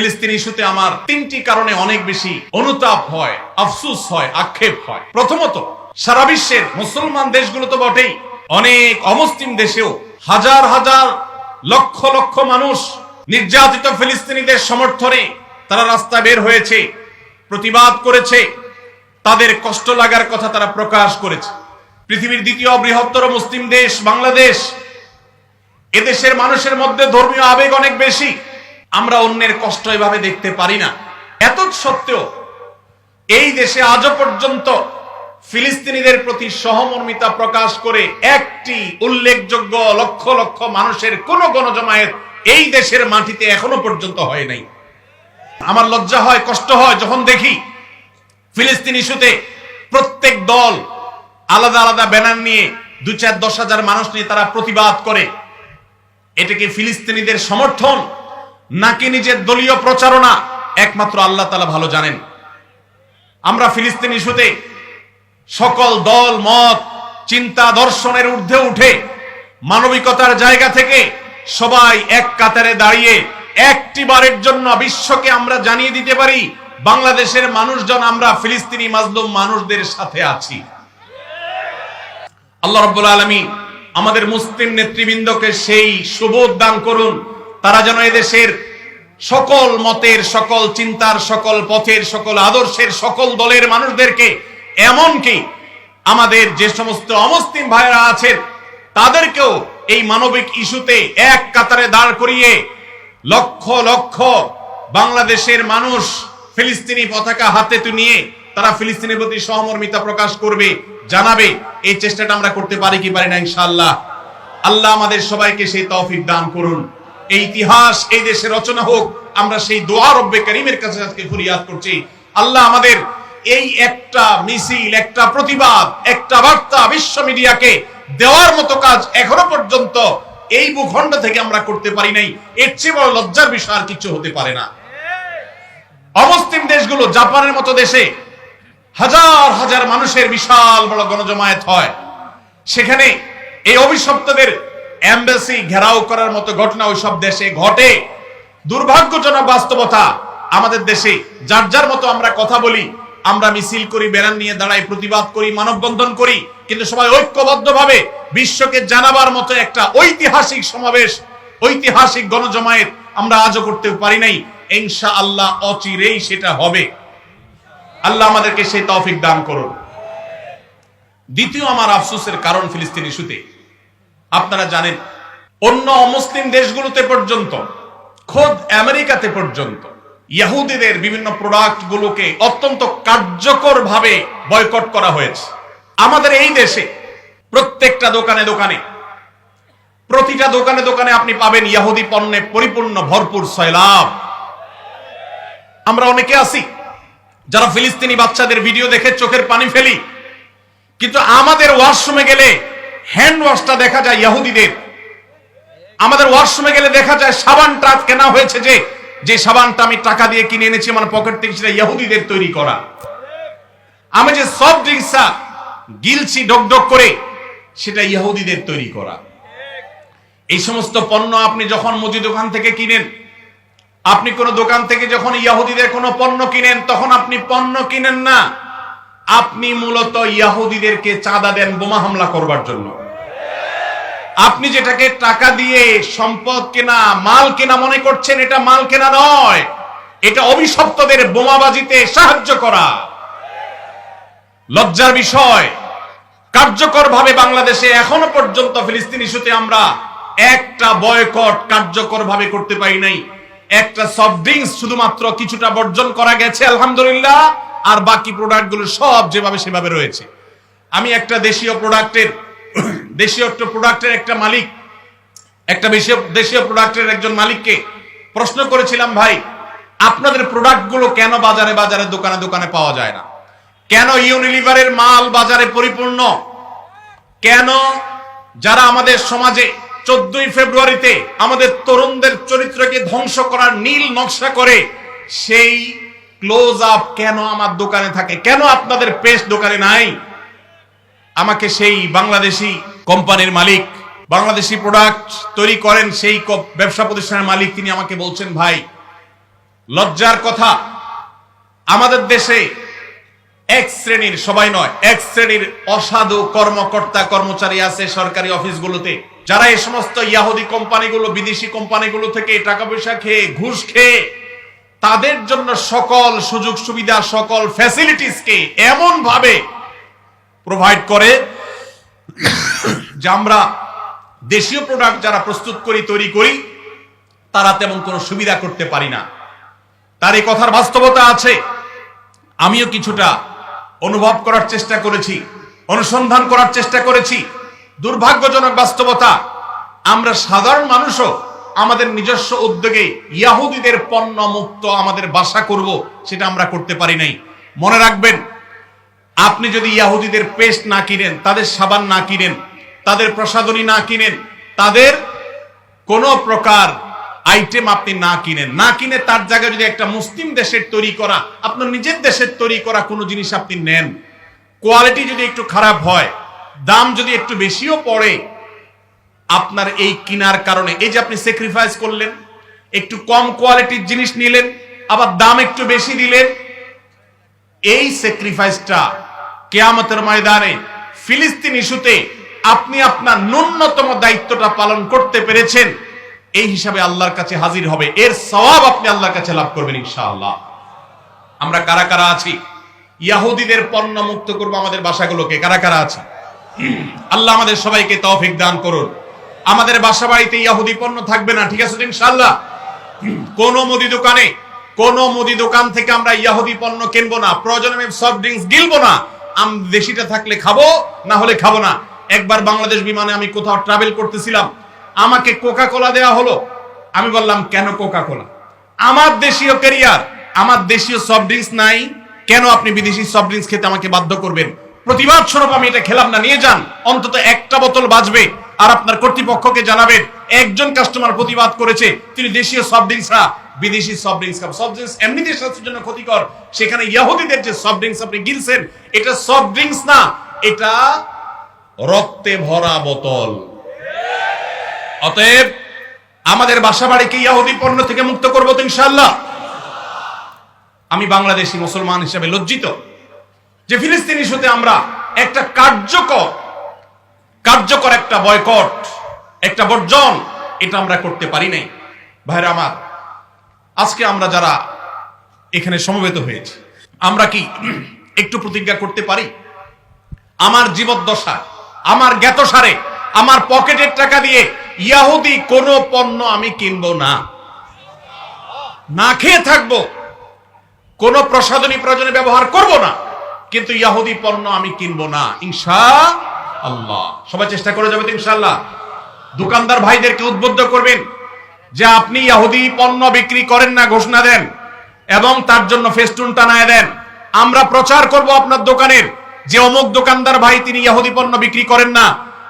ফিলিস্তিন ইস্যুতে আমার তিনটি কারণে অনেক বেশি অনুতাপ হয়, আফসুস হয়, আক্ষেপ হয়। প্রথমত, সারা বিশ্বের মুসলমান দেশগুলো তো বটেই। অনেক অমুসলিম দেশেও হাজার হাজার লক্ষ লক্ষ মানুষ নির্যাতিত ফিলিস্তিনিদের সমর্থনে তারা রাস্তায় বের হয়েছে, প্রতিবাদ করেছে, তাদের কষ্ট লাগার কথা তারা প্রকাশ করেছে। পৃথিবীর দ্বিতীয় বৃহত্তর মুসলিম দেশ, বাংলাদেশ। এদেশের মানুষের মধ্যে ধর্মীয় আবেগ অনেক বেশি। আমরা অন্যের কষ্ট এভাবে দেখতে পারি না। এত সত্ত্বেও এই দেশে আজও পর্যন্ত ফিলিস্তিনিদের প্রতি সহমর্মিতা প্রকাশ করে একটি উল্লেখযোগ্য লক্ষ লক্ষ মানুষের কোন গণজমায়েত এই দেশের মাটিতে এখনও পর্যন্ত হয় নাই। আমার লজ্জা হয়, কষ্ট হয় যখন দেখি ফিলিস্তিন ইস্যুতে প্রত্যেক দল আলাদা আলাদা ব্যানার নিয়ে দু চার দশ হাজার মানুষ নিয়ে তারা প্রতিবাদ করে। এটাকে ফিলিস্তিনিদের সমর্থন? নাকি নিজের দলীয় প্রচারণা? একমাত্র আল্লাহ তালা ভালো জানেন। আমরা ফিলিস্তিন ইস্যুতে সকল দল, মত, চিন্তা দর্শনের ঊর্ধ্বে উঠে মানবিকতার জায়গা থেকে সবাই এক কাতারে দাঁড়িয়ে একটি বারের জন্য বিশ্বকে আমরা জানিয়ে দিতে পারি, বাংলাদেশের মানুষজন আমরা ফিলিস্তিনি মাজলুম মানুষদের সাথে আছি। আল্লাহ রব্বুল আলমী আমাদের মুসলিম নেতৃবৃন্দকে সেই সুবোধ দান করুন। তারা যেন এদেশের সকল মতের, সকল চিন্তার, সকল পথের, সকল আদর্শের, সকল দলের মানুষদেরকে, এমনকি আমাদের যে সমস্ত অমুসলিম ভাইরা আছেন, তাদেরকেও এই মানবিক ইস্যুতে এক কাতারে দাঁড় করিয়ে লক্ষ লক্ষ বাংলাদেশের মানুষ ফিলিস্তিনি পতাকা হাতে নিয়ে তারা ফিলিস্তিনের প্রতি সহমর্মিতা প্রকাশ করবে, জানাবে। এই চেষ্টাটা আমরা করতে পারি কি পারি না, ইনশাআল্লাহ। আল্লাহ আমাদের সবাইকে সেই তৌফিক দান করুন। এই ইতিহাস, এই দেশে রচনা হোক, আমরা সেই দোয়া রব্বে করিমের কাছে আজকে ফরিয়াদ করছি। আল্লাহ আমাদের এই একটা মিছিল, একটা প্রতিবাদ, একটা বার্তা বিশ্ব মিডিয়াকে দেওয়ার মতো কাজ এখনও পর্যন্ত এই ভূখণ্ড থেকে আমরা করতে পারি নাই। এর চেয়ে বড় লজ্জার বিষয় আর কিছু হতে পারে না। অমুসলিম দেশগুলো জাপানের মতো দেশে হাজার হাজার মানুষের বিশাল বড় গণজমায়েত হয়। সেখানে এই অভিশপ্তদের এম্বাসি ঘেরাও করার মতো ঘটনা ওই সব দেশে ঘটে। দুর্ভাগ্যজনক বাস্তবতা আমাদের দেশে। যার যার মতো আমরা কথা বলি, আমরা মিছিল করি, ব্যানার নিয়ে দাঁড়াই, প্রতিবাদ করি, মানববন্ধন করি, কিন্তু সবাই ঐক্যবদ্ধভাবে বিশ্বকে জানাবার মতো একটা ঐতিহাসিক সমাবেশ, ঐতিহাসিক গণজমায়েত আমরা আজও করতে পারি নাই। ইনশা আল্লাহ অচিরেই সেটা হবে। আল্লাহ আমাদেরকে সেই তৌফিক দান করুন। দ্বিতীয় আমার আফসোসের কারণ ফিলিস্তিন ইস্যুতে। আপনারা জানেন, অন্য অমুসলিম দেশগুলোতে পর্যন্ত, খোদ আমেরিকাতে পর্যন্ত ইহুদিদের বিভিন্ন প্রোডাক্ট গুলোকে অত্যন্ত কার্যকর ভাবে বয়কট করা হয়েছে। আমাদের এই দেশে প্রত্যেকটা দোকানে দোকানে, প্রতিটা দোকানে দোকানে আপনি পাবেন ইহুদি পণ্যে পরিপূর্ণ ভরপুর সয়লাভ আমরা অনেকে আছি, যারা ফিলিস্তিনি বাচ্চাদের ভিডিও দেখে চোখের পানি ফেলি, কিন্তু আমাদের ওয়াশরুমে গেলে হ্যান্ড ওয়াশটা দেখা যায় ইহুদিদের আমাদের ওয়াশরুমে গেলে দেখা যায় সাবানটা কেনা হয়েছে যে যে সাবানটা আমি টাকা দিয়ে কিনে এনেছি আমার পকেট থেকে সেটা ইহুদিদের তৈরি করা। আমি যে সফট ড্রিঙ্কসটা গিলছি ডক ডক করে, সেটা ইহুদিদের তৈরি করা। এই সমস্ত পণ্য আপনি যখন মুদি দোকান থেকে কিনেন, আপনি কোন দোকান থেকে যখন ইয়াহুদিদের কোন পণ্য কিনেন, তখন আপনি পণ্য কিনেন না। আপনি মূলত ইয়াহুদিদেরকে চাঁদা দেন, বোমা হামলা করবার জন্য। আপনি যেটাকে টাকা দিয়ে সম্পদ কেনা, মাল কেনা মনে করছেন, এটা মাল কেনা নয়। এটা অভিশপ্তদের বোমাবাজিতে সাহায্য করা। লজ্জার বিষয় কার্যকর ভাবে বাংলাদেশে এখনও পর্যন্ত ফিলিস্তিন ইস্যুতে আমরা একটা বয়কট কার্যকর ভাবে করতে পারি নাই। একটা সফট ড্রিঙ্কস শুধুমাত্র কিছুটা বর্জন করা গেছে, আলহামদুলিল্লাহ। আর বাকি প্রোডাক্টগুলো সব যেভাবে সেভাবে রয়েছে। আমি একটা দেশীয় প্রোডাক্টের দেশীয় প্রোডাক্টের একটা মালিক, একটা দেশীয় দেশীয় প্রোডাক্টের একজন মালিককে প্রশ্ন করেছিলাম, ভাই, আপনাদের প্রোডাক্টগুলো কেন বাজারে বাজারে দোকানে দোকানে পাওয়া যায় না? কেন ইউনিলিভারের মাল বাজারে পরিপূর্ণ? কেন যারা আমাদের সমাজে চোদ্দই ফেব্রুয়ারিতে আমাদের তরুণদের চরিত্রকে ধ্বংস করার নীল নকশা করে, সেই ক্লোজ আপ কেন আমার দোকানে থাকে? কেন আপনাদের পেস্ট দোকানে নাই? আমাকে সেই বাংলাদেশি কোম্পানির মালিক, বাংলাদেশি প্রোডাক্ট তৈরি করেন সেই ব্যবসা প্রতিষ্ঠানের মালিক তিনি আমাকে বলছেন, ভাই, লজ্জার কথা। আমাদের দেশে এক শ্রেণির, সবাই নয়, এক শ্রেণির অসাধু কর্মকর্তা, কর্মচারী আছে সরকারি অফিসগুলোতে। যারা এই সমস্ত ইয়াহুদি কোম্পানিগুলো, বিদেশি কোম্পানিগুলো থেকে টাকা পয়সা খেয়ে, ঘুষ খেয়ে তাদের জন্য সকল সুযোগ সুবিধা, সকল ফ্যাসিলিটিসকে এমন ভাবে প্রোভাইড করে যে আমরা দেশীয় প্রোডাক্ট যারা প্রস্তুত করি, তৈরি করি, তারা তেমন কোনো সুবিধা করতে পারি না। তার এই কথার বাস্তবতা আছে। আমিও কিছুটা অনুভব করার চেষ্টা করেছি, অনুসন্ধান করার চেষ্টা করেছি। দুর্ভাগ্যজনক বাস্তবতা, আমরা সাধারণ মানুষও আমাদের নিজস্ব উদ্যোগে ইয়াহুদিদের পণ্য মুক্ত আমাদের বাসা করব, সেটা আমরা করতে পারি নাই। মনে রাখবেন, আপনি যদি ইয়াহুদিদের পেস্ট না কিনেন, তাদের সাবান না কিনেন, তাদের প্রসাধনী না কিনেন, তাদের কোন প্রকার আইটেম আপনি না কিনেন। না কিনে তার জায়গায় যদি একটা মুসলিম দেশের তৈরি করা, আপনার নিজের দেশের তৈরি করা কোনো জিনিস আপনি নেন, কোয়ালিটি যদি একটু খারাপ হয়, দাম যদি একটু বেশিও পড়ে আপনার এই কিনার কারণে। এই যে আপনি স্যাক্রিফাইস করলেন, একটু কম কোয়ালিটির জিনিস নিলেন, আবার দাম একটু বেশি দিলেন, এই স্যাক্রিফাইসটা কেয়ামতের ময়দানে ফিলিস্তিন ইস্যুতে আপনি আপনার ন্যূনতম দায়িত্বটা পালন করতে পেরেছেন, এই হিসাবে আল্লাহর কাছে হাজির হবে। এর সওয়াব আপনি আল্লাহর কাছে লাভ করবেন ইনশাআল্লাহ। আমরা কারা কারা আছি? ইয়াহুদিদের পণ্য মুক্ত করব আমাদের বাসাগুলোকে। কারা কারা আছে? আল্লাহ আমাদের সবাইকে তৌফিক দান করুন। আমাদের বাসা বাড়িতে ইয়াহুদি পণ্য থাকবে না, ঠিক আছে তো ইনশাআল্লাহ? কোন মুদি দোকানে, কোন মুদি দোকান থেকে আমরা ইয়াহুদি পণ্য কিনবো না, প্রয়োজনে আমি সফট ড্রিঙ্কস গিলবো না, আম দেশিটা থাকলে খাব, না হলে খাব না। একবার বাংলাদেশ বিমানে আমি কোথাও ট্রাভেল করতেছিলাম, আমাকে কোকা কোলা দেওয়া হলো। আমি বললাম, কেন কোকা কোলা আমার দেশীয় ক্যারিয়ার আমার দেশীয় সফট ড্রিঙ্কস নাই, কেন আপনি বিদেশি সফট ড্রিঙ্কস খেতে আমাকে বাধ্য করবেন? প্রতিবাদ স্বরূপ আমি এটা খেলাম না, নিয়ে যান। অন্তত একটা বোতল বাজবে আর আপনার কর্তৃপক্ষকে জানাবেন, একজন কাস্টমার প্রতিবাদ করেছে, তিনি দেশীয় সফট ড্রিঙ্কস না বিদেশি সফট ড্রিঙ্কস খাবেন। সফট ড্রিঙ্কস এমনিতে স্বাস্থ্যের জন্য ক্ষতিকর। সেখানে ইয়াহুদিদের যে সফট ড্রিঙ্কস আপনি গিলছেন, এটা সফট ড্রিঙ্কস না, এটা রক্তে ভরা বোতল। অতএব, আমাদের বাসা বাড়িকে ইয়াহুদি পণ্য থেকে মুক্ত করব তো ইনশাল্লাহ আমি বাংলাদেশি মুসলমান হিসেবে লজ্জিত যে ফিলিস্তিন ইস্যুতে আমরা একটা কার্যকর কার্যকর একটা বয়কট, একটা বর্জন, এটা আমরা করতে পারি নাই। ভাইরা আমার, আজকে আমরা যারা এখানে সমবেত হয়েছি, আমরা কি একটু প্রতিজ্ঞা করতে পারি? আমার জীবদ্দশা, আমার জ্ঞাতসারে, আমার পকেটের টাকা দিয়ে ইয়াহুদি কোন পণ্য আমি কিনবো না। না খেয়ে থাকব, কোন প্রসাধনী প্রয়োজনে ব্যবহার করব না, কিন্তু ইয়াহুদি পণ্য আমি কিনবো না। ইনশা আল্লাহ সবাই চেষ্টা করে যাবে ইনশাল্লাহ দোকানদার ভাইদেরকে উদ্বুদ্ধ করবেন যে আপনি ইয়াহুদি পণ্য বিক্রি করেন না, ঘোষণা দেন এবং তার জন্য ফেস্টুন টানায় দেন। আমরা প্রচার করব আপনার দোকানের। যে অমুক দোকানদার ভাই তিনি ইয়াহুদি পণ্য বিক্রি করেন না,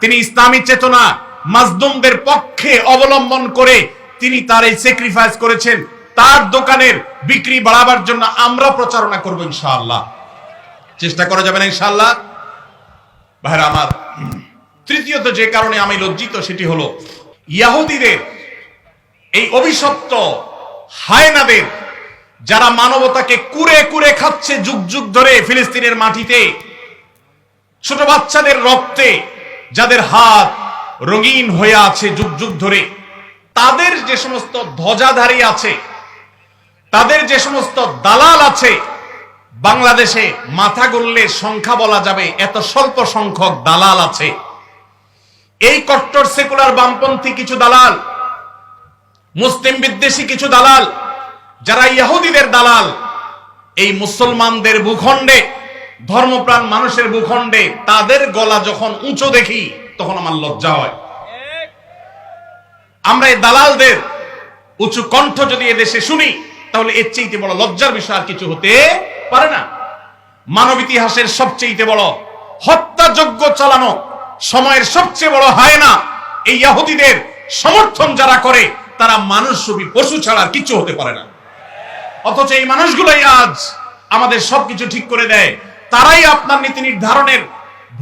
তিনি ইসলামী চেতনা মাজদুমদের পক্ষে অবলম্বন করে তিনি তার এই স্যাক্রিফাইস করেছেন। তার দোকানের বিক্রি বাড়াবার জন্য আমরা প্রচারণা করব ইনশাআল্লাহ। চেষ্টা করা যাবে না ইনশাআল্লাহ। ভাইরা আমার, তৃতীয়ত যে কারণে আমি লজ্জিত, সেটি হলো ইয়াহুদিদের, এই অভিশপ্ত হায়নাদের, যারা মানবতাকে কুরে কুরে খাচ্ছে যুগ যুগ ধরে ফিলিস্তিনের মাটিতে, ছোট বাচ্চাদের রক্তে, যাদের হাত রঙিন হয়ে আছে যুগ যুগ ধরে, তাদের যে সমস্ত ধ্বজাধারী আছে, তাদের যে সমস্ত দালাল আছে বাংলাদেশে মাথা গুললে সংখ্যা বলা যাবে, এত স্বল্প সংখ্যক দালাল আছে। এই কট্টর সেকুলার বামপন্থী কিছু দালাল, মুসলিম বিদ্বেষী কিছু দালাল, যারা ইহুদিদের দালাল, এই মুসলমানদের ভূখণ্ডে, ধর্মপ্রাণ মানুষের ভূখণ্ডে, তাদের গলা যখন উঁচু দেখি, তখন আমার লজ্জা হয়। আমরা এই দালালদের উঁচু কণ্ঠ যদি এদেশে শুনি তাহলে এর চেয়েতে বড় লজ্জার বিষয় আর কিছু হতে পারে না। মানব ইতিহাসের সবচেয়ে বড় হত্যাযজ্ঞ চালানো সময়ের সবচেয়ে বড় হায়না, এই ইয়াহুদিদের সমর্থন যারা করে, তারা মানুষ ছবি পশু ছাড়া আর কিছু হতে পারে না। অথচ এই মানুষগুলোই আজ আমাদের সবকিছু ঠিক করে দেয়। তারাই আপনার নীতি নির্ধারণের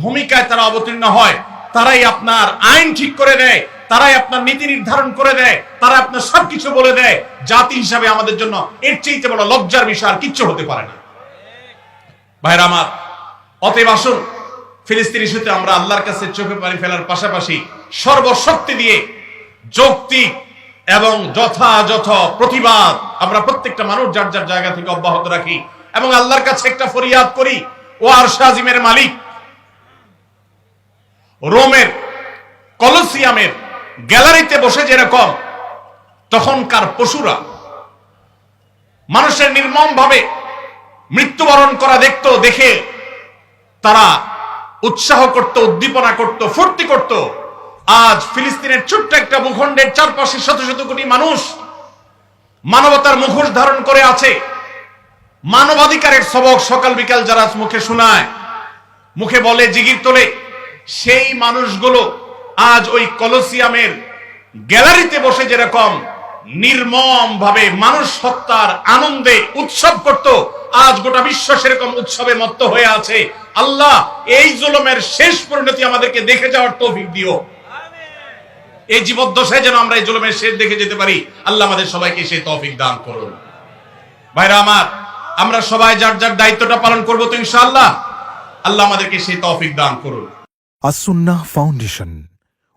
ভূমিকায় তারা অবতীর্ণ হয়, তারাই আপনার আইন ঠিক করে দেয়। তারাই আপনার নীতি নির্ধারণ করে দেয়, তারা আপনার সবকিছু বলে দেয়। জাতি হিসাবে আমাদের জন্য এর চেয়ে বড় লজ্জার বিষয় আর কিচ্ছু হতে পারে না। ভাইরা আমার, অতএব আসুন, ফিলিস্তিন ইস্যুতে আমরা আল্লাহর কাছে চোখে পানি ফেলার পাশাপাশি সর্বশক্তি দিয়ে যৌক্তিক এবং যথাযথ প্রতিবাদ আমরা প্রত্যেকটা মানুষ যার যার জায়গা থেকে অব্যাহত রাখি এবং আল্লাহর কাছে একটা ফরিয়াদ করি, ও আর শাহিমের মালিক, রোমের, কলসিয়ামের গ্যালারিতে বসে যেরকম তখনকার পশুরা মানুষের নির্মম ভাবে মৃত্যুবরণ করা দেখতো, দেখে তারা উৎসাহ করত, উদ্দীপনা করত, ফুর্তি করত। আজ ফিলিস্তিনের ছোট্ট একটা ভূখণ্ডের চারপাশে শত শত কোটি মানুষ মানবতার মুখোশ ধারণ করে আছে। মানবাধিকারের সবক সকাল বিকাল যারা মুখে শোনায়, মুখে বলে, জিগির তোলে, সেই মানুষগুলো আজ ওই কলসিয়ামের গ্যালারিতে বসে যেরকম নির্মম ভাবে মানুষ হত্যার আনন্দে উৎসব করত, আজ গোটা বিশ্ব সেরকম উৎসবে মত্ত হয়ে আছে। আল্লাহ, এই জুলমের শেষ পরিণতি আমাদেরকে দেখে যাওয়ার তৌফিক দিও। এই জীবদ্দশায় যেন আমরা এই জুলমের শেষ দেখে যেতে পারি, আল্লাহ আমাদের সবাইকে সেই তৌফিক দান করুন। ভাইরা আমার, আমরা সবাই যার যার দায়িত্বটা পালন করব তো ইনশাআল্লাহ, আল্লাহ আমাদেরকে সেই তৌফিক দান করুন। আসুন্নাহ ফাউন্ডেশন